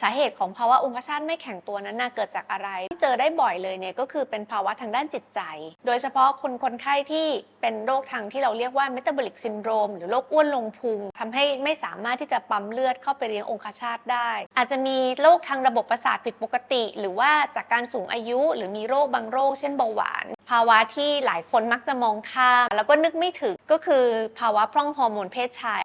สาเหตุของภาวะองคชาตไม่แข็งตัวนั้นน่ะเกิดจากอะไร ที่เจอได้บ่อยเลยเนี่ยก็คือเป็นภาวะทางด้านจิตใจ โดยเฉพาะคนคนไข้ที่เป็นโรคทางที่เราเรียกว่า metabolic syndrome หรือโรคอ้วนลงพุงทำให้ไม่สามารถที่จะปั๊มเลือดเข้าไปเลี้ยงองคชาตได้ อาจจะมีโรคทางระบบประสาทผิดปกติ หรือว่าจากการสูงอายุหรือมีโรคบางโรค เช่นเบาหวาน ภาวะที่หลายคนมักจะมองข้าม แล้วก็นึกไม่ถึงก็คือภาวะพร่องฮอร์โมนเพศชาย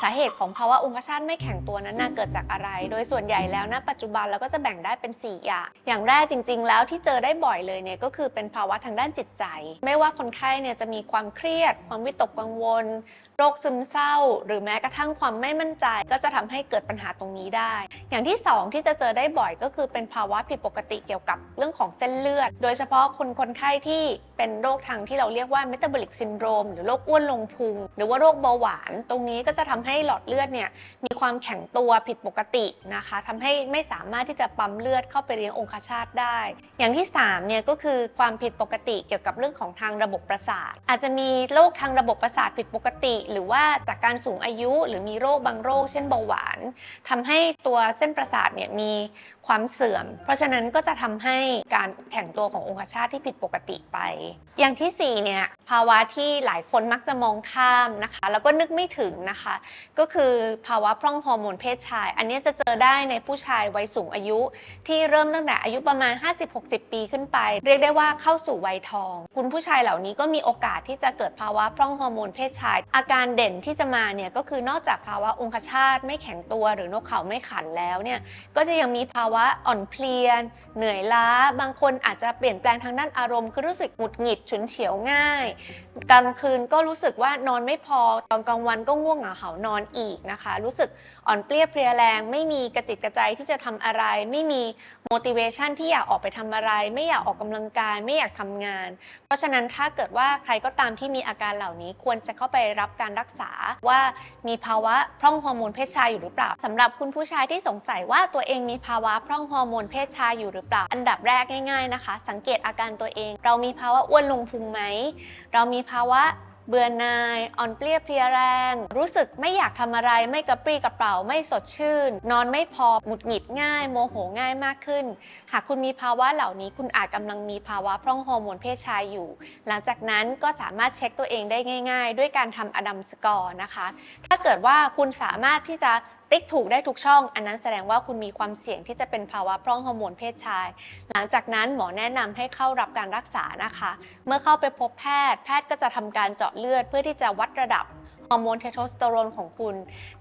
สาเหตุของภาวะองคชาตไม่แข็งตัวนั้นน่ะเกิดจากอะไร โดยส่วนใหญ่แล้วณปัจจุบันเราก็จะแบ่งได้เป็น 4 อย่าง อย่างแรกจริง ๆ แล้วที่เจอได้บ่อยเลยเนี่ยก็คือเป็นภาวะทางด้านจิตใจ ไม่ว่าคนไข้เนี่ยจะมีความเครียด ความวิตกกังวล โรคซึมเศร้า หรือแม้กระทั่งความไม่มั่นใจ ก็จะทำให้เกิดปัญหาตรงนี้ได้ อย่างที่ 2 ที่จะเจอได้บ่อยก็คือเป็นภาวะผิดปกติเกี่ยวกับเรื่องของเส้นเลือด โดยเฉพาะคนคนไข้ที่เป็นโรคทางที่เราเรียกว่า metabolic syndrome หรือโรคอ้วนลงพุงหรือว่าโรคเบาหวาน ตรงนี้ก็จะทำให้หลอดเลือดเนี่ยมีความแข็งตัวผิดปกตินะคะทำให้ไม่สามารถที่จะปั๊มเลือดเข้าไปเลี้ยงองคชาตได้ อย่างที่3เนี่ยก็คือความผิดปกติเกี่ยวกับเรื่องของทางระบบประสาท อาจจะมีโรคทางระบบประสาทผิดปกติ หรือว่าจากการสูงอายุหรือมีโรคบางโรค เช่นเบาหวานทำให้ตัวเส้นประสาทเนี่ยมีความเสื่อม เพราะฉะนั้นก็จะทำให้การแข็งตัวขององคชาตที่ผิดปกติไป อย่างที่สี่เนี่ยภาวะที่หลายคนมักจะมองข้ามนะคะ แล้วก็นึกไม่ถึงนะคะก็คือภาวะพร่องฮอร์โมนเพศชาย อันนี้จะเจอได้ในผู้ชายวัยสูงอายุ ที่เริ่มตั้งแต่อายุประมาณ 50-60 ปีขึ้นไป เรียกได้ว่าเข้าสู่วัยทอง คุณผู้ชายเหล่านี้ก็มีโอกาสที่จะเกิดภาวะพร่องฮอร์โมนเพศชาย อาการเด่นที่จะมาเนี่ยก็คือนอกจากภาวะองคชาตไม่แข็งตัว หรือนกเขาไม่ขันแล้วเนี่ยก็จะยังมีภาวะอ่อนเพลียเหนื่อยล้า บางคนอาจจะเปลี่ยนแปลงทางด้านอารมณ์คือรู้สึกหงุดหงิดฉุนเฉียวง่าย กลางคืนก็รู้สึกว่านอนไม่พอตอนกลางวันก็ง่วงเหงาเหานนอนอีกนะคะ รู้สึกอ่อนเปลี้ยเพลียแรง ไม่มีกระจิตกระใจที่จะทำอะไร ไม่มี motivation ที่อยากออกไปทำอะไร ไม่อยากออกกำลังกาย ไม่อยากทำงาน เพราะฉะนั้นถ้าเกิดว่าใครก็ตามที่มีอาการเหล่านี้ควรจะเข้าไปรับการรักษาว่ามีภาวะพร่องฮอร์โมนเพศชายอยู่หรือเปล่าสำหรับคุณผู้ชายที่สงสัยว่าตัวเองมีภาวะพร่องฮอร์โมนเพศชายอยู่หรือเปล่า อันดับแรกง่าย ๆนะคะ สังเกตอาการตัวเอง เรามีภาวะอ้วนลงพุงไหม เรามีภาวะ เบื่อหน่าย อ่อนเปลี้ยเพลียแรง รู้สึกไม่อยากทำอะไรไม่กระปรี้กระเป๋าไม่สดชื่น นอนไม่พอหมุดหงิดง่าย โมโหง่ายมากขึ้น หากคุณมีภาวะเหล่านี้คุณอาจกำลังมีภาวะพร่องฮอร์โมนเพศชายอยู่ หลังจากนั้นก็สามารถเช็คตัวเองได้ง่าย ๆ ด้วยการทำอดัมสกอร์นะคะ ถ้าเกิดว่าคุณสามารถที่จะ ติ๊กถูกได้ทุกช่อง อันนั้นแสดงว่าคุณมีความเสี่ยงที่จะเป็นภาวะพร่องฮอร์โมนเพศชาย หลังจากนั้นหมอแนะนำให้เข้ารับการรักษานะคะ เมื่อเข้าไปพบแพทย์ แพทย์ก็จะทำการเจาะเลือดเพื่อที่จะวัดระดับ ฮอร์โมนเทสโทสเตอโรนของคุณ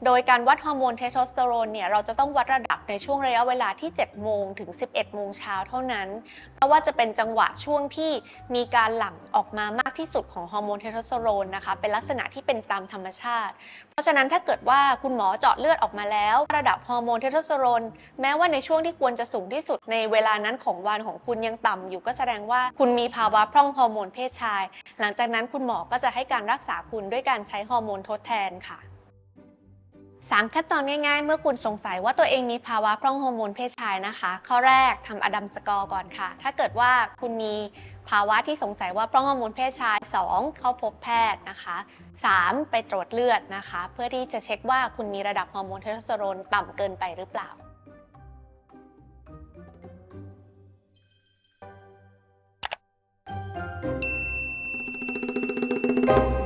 โดยการวัดฮอร์โมนเทสโทสเตอโรนเนี่ยเราจะต้องวัดระดับในช่วงระยะเวลาที่ 7 โมงถึง 11 โมงเช้าเท่านั้น เพราะว่าจะเป็นจังหวะช่วงที่มีการหลั่งออกมามากที่สุดของฮอร์โมนเทสโทสเตอโรนนะคะ เป็นลักษณะที่เป็นตามธรรมชาติ เพราะฉะนั้นถ้าเกิดว่าคุณหมอเจาะเลือดออกมาแล้ว ระดับฮอร์โมนเทสโทสเตอโรนแม้ว่าในช่วงที่ควรจะสูงที่สุดในเวลานั้นของวันของคุณยังต่ำอยู่ก็แสดงว่าคุณมีภาวะพร่องฮอร์โมนเพศชาย หลังจากนั้นคุณหมอก็จะให้การรักษาคุณด้วยการใช้ฮอร์โมนลทดแทนค่ะ 3 ขั้นตอนง่ายๆ เมื่อคุณสงสัยว่าตัวเองมีภาวะพร่องฮอร์โมนเพศชายนะคะ ข้อแรกทำอดัมสกอร์ก่อนค่ะ ถ้าเกิดว่าคุณมีภาวะที่สงสัยว่าพร่องฮอร์โมนเพศชาย 2 เข้าพบแพทย์นะคะ 3 ไปตรวจเลือดนะคะ เพื่อที่จะเช็คว่าคุณมีระดับฮอร์โมนเทสโทสเตอโรนต่ำเกินไปหรือเปล่าうん。